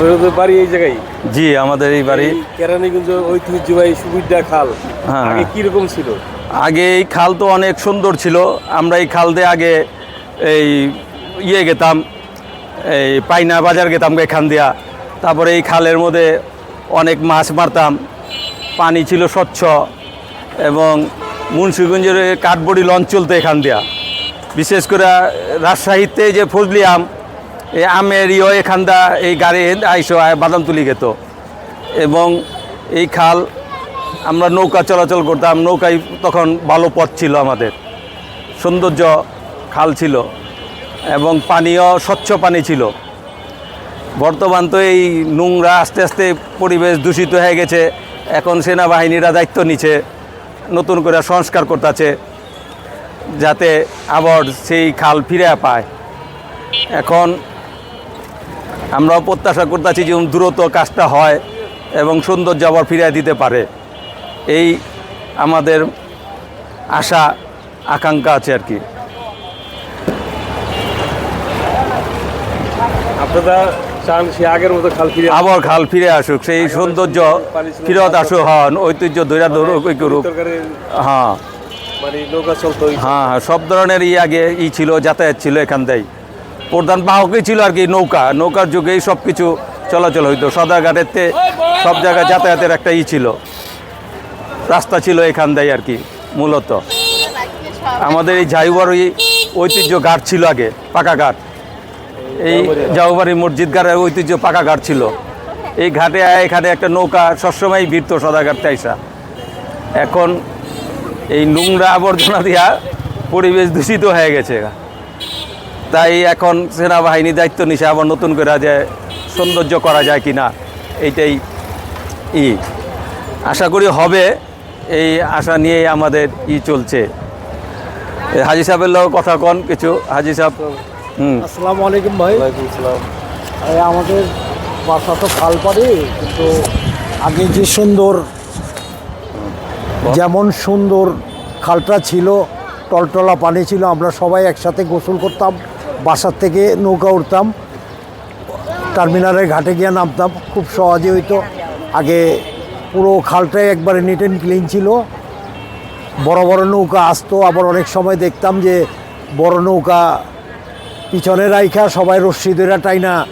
আপনাদের বাড়ি এই জায়গায়? জি আমাদের এই বাড়ি। কেরানীগঞ্জ ঐতিহ্যবাহী সুবিধা খাল হ্যাঁ। আগে কীরকম ছিল? আগে এই খাল তো অনেক সুন্দর ছিল। আমরা এই খাল দিয়ে আগে এই ইয়ে গেতাম এই পাইনা বাজার গেতাম এখান দিয়া। তারপরে এই খালের মধ্যে অনেক মাছ মারতাম পানি ছিল স্বচ্ছ এবং মুন্সিগঞ্জের কাঠবড়ি লঞ্চ চলতো এখান দিয়া। বিশেষ করে রাজশাহীতে যে ফজলি আম এই আমের ইয়ে এখান দা এই গাড়ি আইসো বাদাম তুলি গেত। এবং এই খাল আমরা নৌকা চলাচল করতাম নৌকায় তখন ভালো পথ ছিল আমাদের। সৌন্দর্য খাল ছিল এবং পানীয়, স্বচ্ছ পানি ছিল। বর্তমান তো এই নোংরা, আস্তে আস্তে পরিবেশ দূষিত হয়ে গেছে। এখন সেনাবাহিনীরা দায়িত্ব নিচ্ছে, নতুন করে সংস্কার করতেছে, যাতে আবার সেই খাল ফিরে পায়। এখন আমরাও প্রত্যাশা করতেছি যে দ্রুত কাজটা হয় এবং সৌন্দর্য আবার ফিরিয়ে দিতে পারে। এই আমাদের আশা আকাঙ্ক্ষা আছে আর কি। আপনারা চান সে আগের মতো খাল ফিরে আবার খাল ফিরে আসুক সেই সৌন্দর্য ফিরত আসুক হন ঐতিহ্য দৈরা ধরুক ওই করুক। হ্যাঁ। মানে হ্যাঁ হ্যাঁ সব ধরনের ই আগে ই ছিল যাতায়াত ছিল এখান থেকে প্রধান বাহকই ছিল আর কি নৌকা। নৌকার যুগেই সব কিছু চলাচল হইতো। সদাঘাটেতে সব জায়গায় যাতায়াতের একটা ই ছিল। রাস্তা ছিল এখান থেকে আর কি, মূলত। আমাদের এই ঝাইবার ওই ঐতিহ্য ঘাট ছিল আগে, পাকা ঘাট। এই জাউবাড়ি মসজিদ ঘাটের ঐতিহ্য পাকা ঘাট ছিল। এই ঘাটে এখানে একটা নৌকা সবসময় ভিড়তো সদাঘাট তাইসা এখন এই নোংরা আবর্জনা দিয়া পরিবেশ দূষিত হয়ে গেছে। তাই এখন সেনাবাহিনী দায়িত্ব নিছে আবার নতুন করে যে সৌন্দর্য করা যায় কি না এইটাই ই। আশা করি হবে এই আশা নিয়েই আমাদের ই চলছে। হাজি সাহেবের লোক কথা কন কিছু। হাজি সাহেব হুম। আসসালামু আলাইকুম ভাই। ওয়ালাইকুম আসসালাম। এই আমাদের বাসা তো খালপাড়ে কিন্তু আগে যে সুন্দর যেমন সুন্দর খালটা ছিল টলটলা পানি ছিল আমরা সবাই একসাথে গোসল করতাম। বাসার থেকে নৌকা উঠতাম টার্মিনালের ঘাটে গিয়ে নামতাম খুব সহজে হইতো। আগে পুরো খালটাই একবারে নিট অ্যান্ড ক্লিন ছিল। বড় বড় নৌকা আসতো আবার অনেক সময় দেখতাম যে বড় নৌকা পিছনে রাইখা সবাই রশ্মি ধরে টাইনা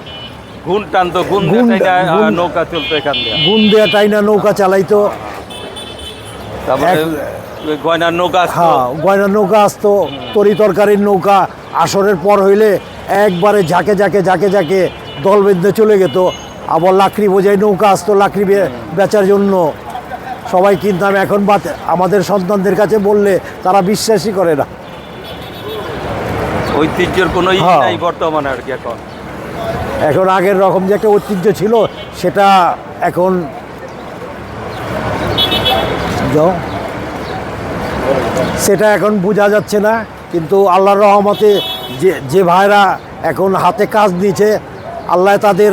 গুণ টানতো গুণ গুণ- নৌকা চলতো এখান দিয়ে। গুন দেয়া টাইনা নৌকা চালাইতো। গয়নার নৌকা। হ্যাঁ গয়না নৌকা আসতো তরি তরকারির নৌকা আসরের পর হইলে একবারে ঝাঁকে ঝাঁকে ঝাঁকে ঝাঁকে দল বেঁধে চলে যেত আবার লাকড়ি বোঝাই নৌকা আসতো লাকড়ি বে- বেচার জন্য সবাই কিনতাম এখন বাত আমাদের সন্তানদের কাছে বললে তারা বিশ্বাসই করে না ঐতিহ্যের কোনো হ্যাঁ। নাই বর্তমানে আর কি এখন এখন আগের রকম যে একটা ঐতিহ্য ছিল সেটা এখন যাও। সেটা এখন বোঝা যাচ্ছে না, কিন্তু আল্লাহর রহমতে যে যে ভাইরা এখন হাতে কাজ নিয়েছে আল্লাহ তাদের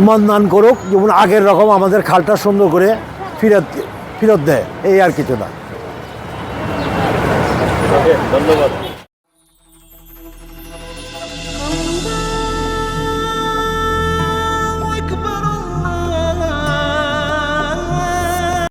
ইমান দান করুক, যেমন আগের রকম আমাদের খালটা সুন্দর করে ফিরত ফিরত দেয়, এই আর কিছু না। ধন্যবাদ।